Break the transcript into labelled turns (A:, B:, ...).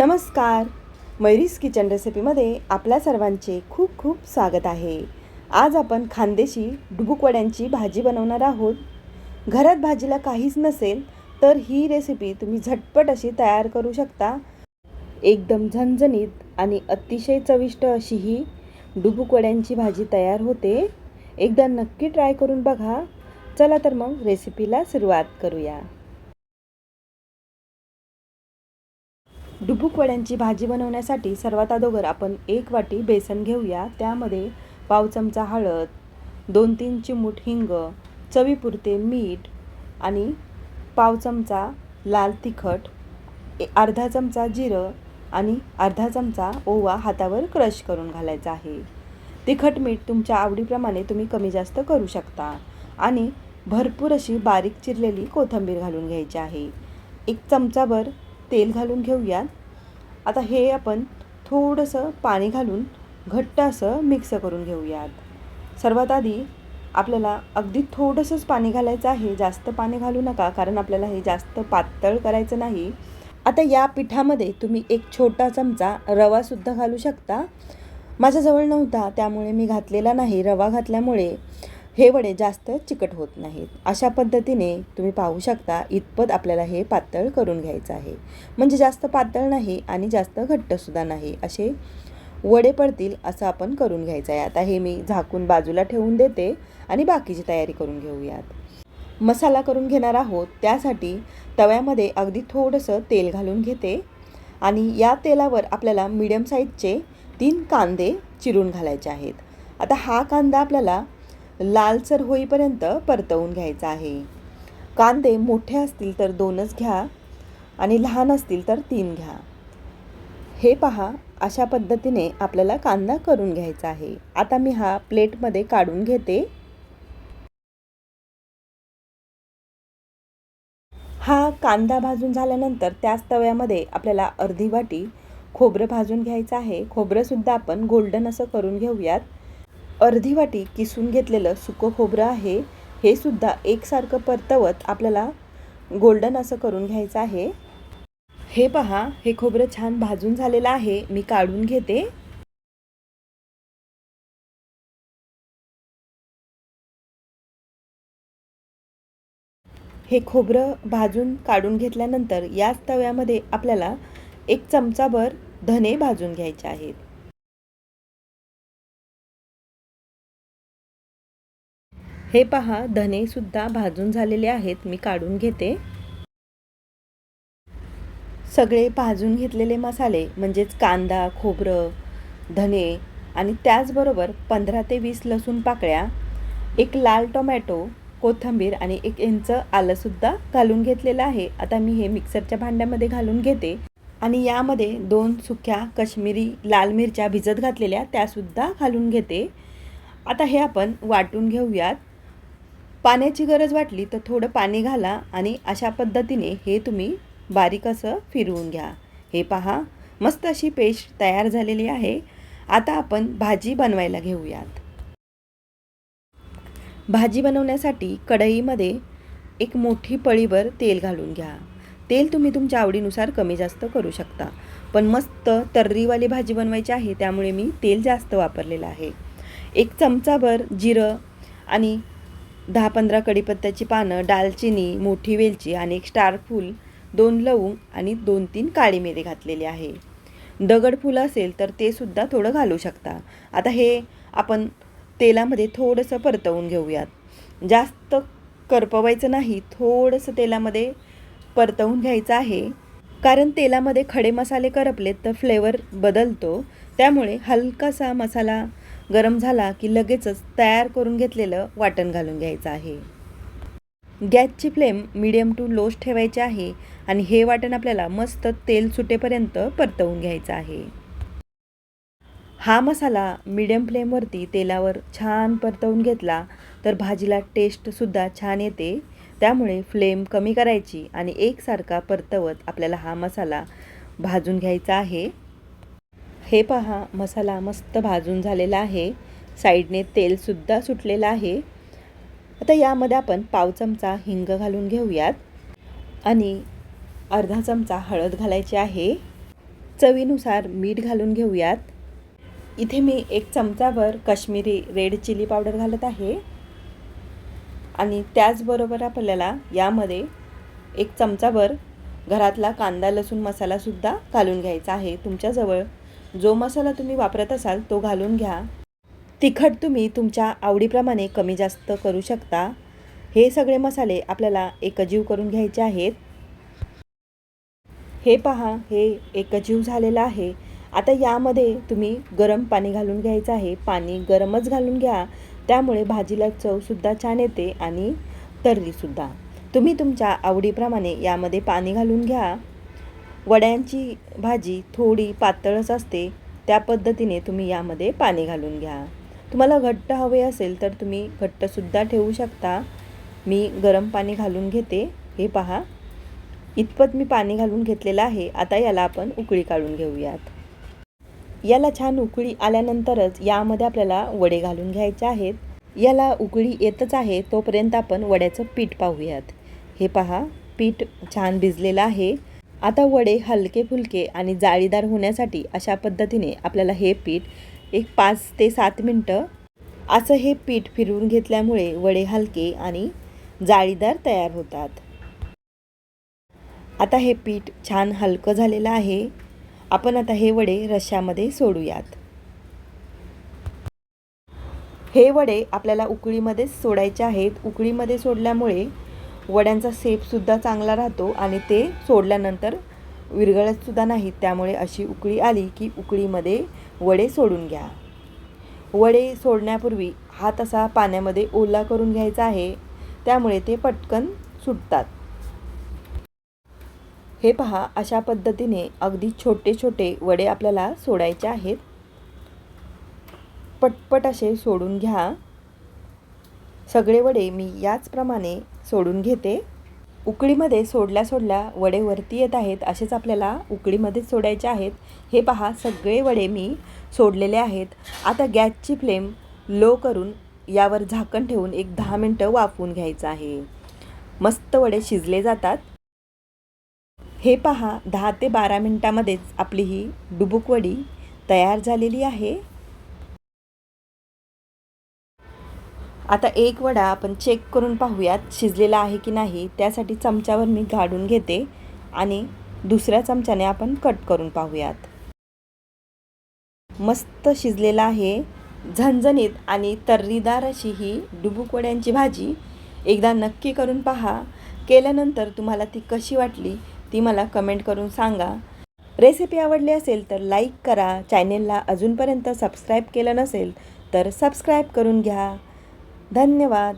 A: नमस्कार. मैरीस किचन रेसिपीमध्ये आपल्या सर्वांचे खूप खूप स्वागत आहे. आज आपण खानदेशी डुबुकवड्यांची भाजी बनवणार आहोत. घरात भाजीला काहीच नसेल तर ही रेसिपी तुम्ही झटपट अशी तयार करू शकता. एकदम झणझणीत आणि अतिशय चविष्ट अशी ही डुबुकवड्यांची भाजी तयार होते. एकदा नक्की ट्राय करून बघा. चला तर मग रेसिपीला सुरुवात करूया. डुबुक वड्यांची भाजी बनवण्यासाठी सर्वात अगोदर आपण एक वाटी बेसन घेऊया. त्यामध्ये पाव चमचा हळद दोन तीन चिमूट हिंग चवीपुरते मीठ आणि पाव चमचा लाल तिखट ए- अर्धा चमचा जिरं आणि अर्धा चमचा ओवा हातावर क्रश करून घालायचा आहे. तिखट मीठ तुमच्या आवडीप्रमाणे तुम्ही कमी जास्त करू शकता आणि भरपूर अशी बारीक चिरलेली कोथिंबीर घालून घ्यायची आहे. एक चमचाभर तेल घालून घेऊयात. आता हे आपण थोडंसं पाणी घालून घट्ट असं मिक्स करून घेऊयात. सर्वात आधी आपल्याला अगदी थोडंसंच पाणी घालायचं आहे. जास्त पाणी घालू नका कारण आपल्याला हे जास्त पातळ करायचं नाही. आता या पिठामध्ये तुम्ही एक छोटा चमचा रवासुद्धा घालू शकता. माझ्याजवळ नव्हता त्यामुळे मी घातलेला नाही. रवा घातल्यामुळे हे वडे जास्त चिकट होत नाहीत. अशा पद्धतीने तुम्ही पाहू शकता इतपत आपल्याला हे पातळ करून घ्यायचं आहे. म्हणजे जास्त पातळ नाही आणि जास्त घट्टसुद्धा नाही. असे वडे पडतील असं आपण करून घ्यायचं आहे. आता हे मी झाकून बाजूला ठेवून देते आणि बाकीची तयारी करून घेऊयात. मसाला करून घेणार आहोत. त्यासाठी तव्यामध्ये अगदी थोडंसं तेल घालून घेते आणि या तेलावर आपल्याला मीडियम साईजचे तीन कांदे चिरून घालायचे आहेत. आता हा कांदा आपल्याला लालसर होईपर्यंत परतवून घ्यायचा आहे. कांदे मोठे असतील तर दोनच घ्या आणि लहान असतील तर तीन घ्या. हे पहा अशा पद्धतीने आपल्याला कांदा करून घ्यायचा आहे. आता मी हा प्लेटमध्ये काढून घेते. हा कांदा भाजून झाल्यानंतर त्याच तव्यामध्ये आपल्याला अर्धी वाटी खोबरं भाजून घ्यायचं आहे. खोबरंसुद्धा आपण गोल्डन असं करून घेऊयात. अर्धी वाटी किसून घेतलेलं सुकं खोबरं आहे हे सुद्धा एकसारखं परतवत आपल्याला गोल्डन असं करून घ्यायचं आहे. हे पहा हे खोबरं छान भाजून झालेलं आहे मी काढून घेते. हे खोबरं भाजून काढून घेतल्यानंतर याच तव्यामध्ये आपल्याला एक चमचाभर धने भाजून घ्यायचे आहेत. हे पहा धनेसुद्धा भाजून झालेले आहेत. मी काढून घेते. सगळे भाजून घेतलेले मसाले म्हणजेच कांदा खोबरं धने आणि त्याचबरोबर पंधरा ते वीस लसूण पाकळ्या एक लाल टोमॅटो कोथिंबीर आणि एक इंच आलंसुद्धा घालून घेतलेलं आहे. आता मी हे मिक्सरच्या भांड्यामध्ये घालून घेते आणि यामध्ये दोन सुक्या कश्मीरी लाल मिरच्या भिजत घातलेल्या त्यासुद्धा घालून घेते. आता हे आपण वाटून घेऊयात. पाण्याची गरज वाटली तर थोडं पाणी घाला आणि अशा पद्धतीने हे तुम्ही बारीक असं फिरवून घ्या. हे पहा मस्त अशी पेस्ट तयार झालेली आहे. आता आपण भाजी बनवायला घेऊयात. भाजी बनवण्यासाठी कढईमध्ये एक मोठी पळीवर तेल घालून घ्या. तेल तुम्ही तुमच्या आवडीनुसार कमी जास्त करू शकता. पण मस्त तर्रीवाली भाजी बनवायची आहे त्यामुळे मी तेल जास्त वापरलेलं आहे. एक चमचाभर जिरं आणि दहा पंधरा कडीपत्त्याची पानं दालचिनी मोठी वेलची आणि एक स्टार फूल दोन लवंग आणि दोन तीन काळी मिरी घातलेली आहे. दगड फुल असेल तर ते सुद्धा थोडं घालू शकता. आता हे आपण तेलामध्ये थोडंसं परतवून घेऊयात. जास्त करपवायचं नाही थोडंसं तेलामध्ये परतवून घ्यायचं आहे. कारण तेलामध्ये खडे मसाले करपलेत तर फ्लेवर बदलतो. त्यामुळे हलकासा मसाला गरम झाला की लगेचच तयार करून घेतलेलं वाटण घालून घ्यायचं आहे. गॅसची फ्लेम मिडियम टू लोज ठेवायची आहे आणि हे वाटण आपल्याला मस्त तेल सुटेपर्यंत परतवून घ्यायचं आहे. हा मसाला मिडियम फ्लेमवरती तेलावर छान परतवून घेतला तर भाजीला टेस्टसुद्धा छान येते. त्यामुळे फ्लेम कमी करायची आणि एकसारखा परतवत आपल्याला हा मसाला भाजून घ्यायचा आहे. हे पहा मसाला मस्त भाजून झालेला आहे. साईडने तेलसुद्धा सुटलेलं आहे. आता यामध्ये आपण पाव चमचा हिंग घालून घेऊयात. आणि अर्धा चमचा हळद घालायची आहे. चवीनुसार मीठ घालून घेऊयात. इथे मी एक चमचाभर काश्मीरी रेड चिली पावडर घालत आहे. आणि त्याचबरोबर आपल्याला यामध्ये एक चमचाभर घरातला कांदा लसूण मसालासुद्धा घालून घ्यायचा आहे. तुमच्याजवळ जो मसाला तुम्ही वापरत असाल तो घालून घ्या. तिखट तुम्ही तुमच्या आवडीप्रमाणे कमी जास्त करू शकता. हे सगळे मसाले आपल्याला एकजीव करून घ्यायचे आहेत. हे पहा हे एकजीव झालेलं आहे. आता यामध्ये तुम्ही गरम पाणी घालून घ्यायचं आहे. पाणी गरमच घालून घ्या. त्यामुळे भाजीला चवसुद्धा छान येते आणि तर्रीसुद्धा. तुम्ही तुमच्या आवडीप्रमाणे यामध्ये पाणी घालून घ्या. वड्यांची भाजी थोडी पातळच असते त्या पद्धतीने तुम्ही यामध्ये पाणी घालून घ्या. तुम्हाला घट्ट हवे असेल तर तुम्ही घट्टसुद्धा ठेवू शकता. मी गरम पाणी घालून घेते. हे पहा. इतपत मी पाणी घालून घेतलेलं आहे. आता याला आपण उकळी काढून घेऊयात. याला छान उकळी आल्यानंतरच यामध्ये आपल्याला वडे घालून घ्यायचे आहेत. याला उकळी येतच आहे तोपर्यंत आपण वड्याचं पीठ पाहूयात. हे पहा. पीठ छान भिजलेलं आहे. आता वडे हलके फुलके आणि जाळीदार होण्यासाठी अशा पद्धतीने आपल्याला हे पीठ एक पाच ते सात मिनटं असं हे पीठ फिरवून घेतल्यामुळे वडे हलके आणि जाळीदार तयार होतात. आता हे पीठ छान हलकं झालेलं आहे. आपण आता हे वडे रश्श्यामध्ये सोडूयात. हे वडे आपल्याला उकळीमध्येच सोडायचे आहेत. उकळीमध्ये सोडल्यामुळे वड्यांचा सेपसुद्धा चांगला राहतो आणि ते सोडल्यानंतर विरघळतसुद्धा नाहीत. त्यामुळे अशी उकळी आली की उकळीमध्ये वडे सोडून घ्या. वडे सोडण्यापूर्वी हात असा पाण्यामध्ये ओला करून घ्यायचा आहे. त्यामुळे ते पटकन सुटतात. हे पहा अशा पद्धतीने अगदी छोटे छोटे वडे आपल्याला सोडायचे आहेत. पटपट असे सोडून घ्या. सगळे वडे मी याचप्रमाणे सोडून घेते. उकळीमध्ये सोडल्या सोडल्या वडे वरती येत आहेत. असेच आपल्याला उकळीमध्येच सोडायचे आहेत. हे पहा सगळे वडे मी सोडलेले आहेत. आता गॅसची फ्लेम लो करून यावर झाकण ठेवून एक दहा मिनटं वाफवून घ्यायचं आहे. मस्त वडे शिजले जातात. हे पहा दहा ते बारा मिनटामध्येच आपली ही डुबुक वडी तयार झालेली आहे. आता एक वडा आपण चेक करून पाहूयात शिजलेला आहे की नाही त्यासाठी चमच्यावर मी गाडून घेते आणि दुसऱ्या चमच्याने आपण कट करून पाहूयात. मस्त शिजलेला आहे झणझणीत आणि तर्रीदार अशी ही डुबुकवड्यांची भाजी. एकदा नक्की करून पहा. केल्यानंतर तुम्हाला ती कशी वाटली ती मला कमेंट करून सांगा. रेसिपी आवडली असेल तर लाईक करा. चॅनेलला अजूनपर्यंत सबस्क्राईब केलं नसेल तर सबस्क्राईब करून घ्या. धन्यवाद.